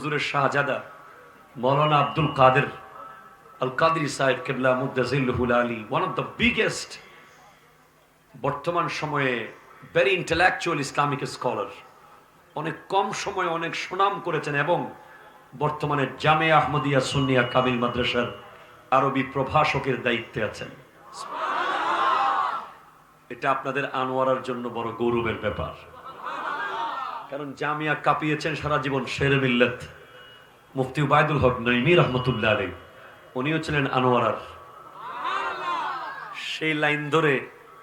হুজুরের শাহজাদা মৌলানা আব্দুল কাদের আল কাদির সাহেব কেবলা মুদাজিল্লুহুল আলী ওয়ান অফ দ্য বিগেস্ট বর্তমান সময়ে ভেরি ইন্টেলেকচুয়াল ইসলামিক স্কলার অনেক কম সময়ে অনেক সুনাম করেছেন এবং বর্তমানে জামে আহমদিয়া সুন্নিয়া কামিল মাদ্রাসার আরবি প্রভাষকের দায়িত্বে আছেন। এটা আপনাদের আনোয়ারার জন্য বড় গৌরবের ব্যাপার। কারণ জামিয়া কাঁপিয়েছেন সারা জীবন শের মিল্লত। মুফতি উবায়দুল হক নইমি রহমতুল্লাহ আলী উনিও ছিলেন আনোয়ারার। সেই লাইন ধরে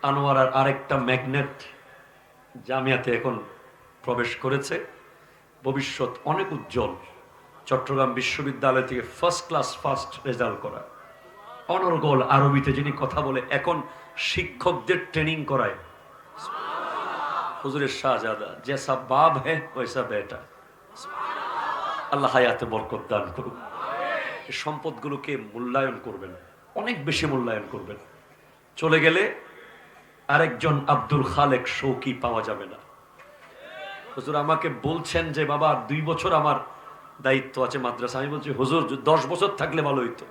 আনোয়ারার আরেকটা ম্যাগনেট জামিয়াতে এখন প্রবেশ করেছে। ভবিষ্যৎ অনেক উজ্জ্বল। চট্টগ্রাম বিশ্ববিদ্যালয় থেকে ফার্স্ট ক্লাস ফার্স্ট রেজাল্ট করা। অনর্গল আরবিতে যিনি কথা বলে, এখন শিক্ষকদের ট্রেনিং করায়। হুজুরের শাহজাদা জেসা বাপ হ্যাঁ ওইসা বেটা। আল্লাহ হায়াতে বরকত দান করুন সম্পদগুলোকে মূল্যায়ন করবেন, অনেক বেশি মূল্যায়ন করবেন। চলে গেলে আরেকজন আব্দুল খালেক শৌকি পাওয়া যাবে না। হুজুর আমাকে বলছেন যে, বাবা, দুই বছর আমার দায়িত্ব আছে মাদ্রাসা। আমি বলছি, হুজুর, দশ বছর থাকলে ভালো হইতো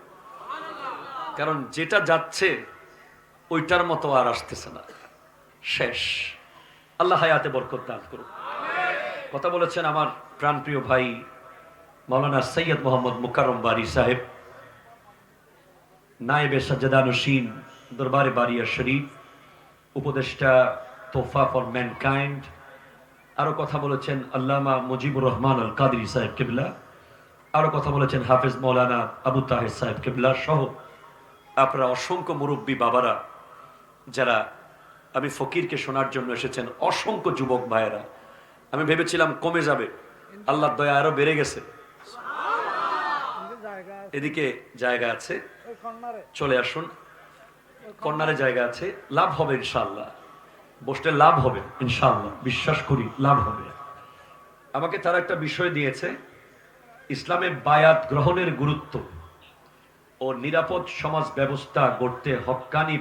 কারণ যেটা যাচ্ছে, ওইটার মতো আর আসতেছে না। শেষ। আল্লাহ হায়াতে বরকত দান করুন কথা বলেছেন আমার প্রাণপ্রিয় ভাই মৌলানা সৈয়দ মোহাম্মদ মুকারম বারি সাহেব, নায়েবে সাজ্জাদানুসীন দরবারে বারিয়া শরীফ, উপদেষ্টা তোফা ফর ম্যানকাইন্ড, আরও কথা বলেছেন আল্লামা মুজিবুর রহমান আল কাদির সাহেব কেবলা, আরও কথা বলেছেন হাফেজ মৌলানা আবু তাহের সাহেব কেবলা সহ আপনারা অসংখ্য মুরব্বী বাবারা যারা আমি ফকিরকে শোনার জন্য এসেছেন অসংখ্য যুবক ভাইয়েরা। আমি ভেবেছিলাম কমে যাবে। আল্লাহর দয়া আরও বেড়ে গেছে। এদিকে জায়গা আছে। চলে আসুন। কর্নারে জায়গা আছে। লাভ হবে ইনশাল্লাহ বসলে লাভ হবে ইনশাল্লাহ বিশ্বাস করি, লাভ হবে। আমাকে তারা একটা বিষয় দিয়েছে। ইসলামে বায়াত গ্রহণের গুরুত্ব ও নিরাপদ সমাজ ব্যবস্থা গড়তে হক্কানি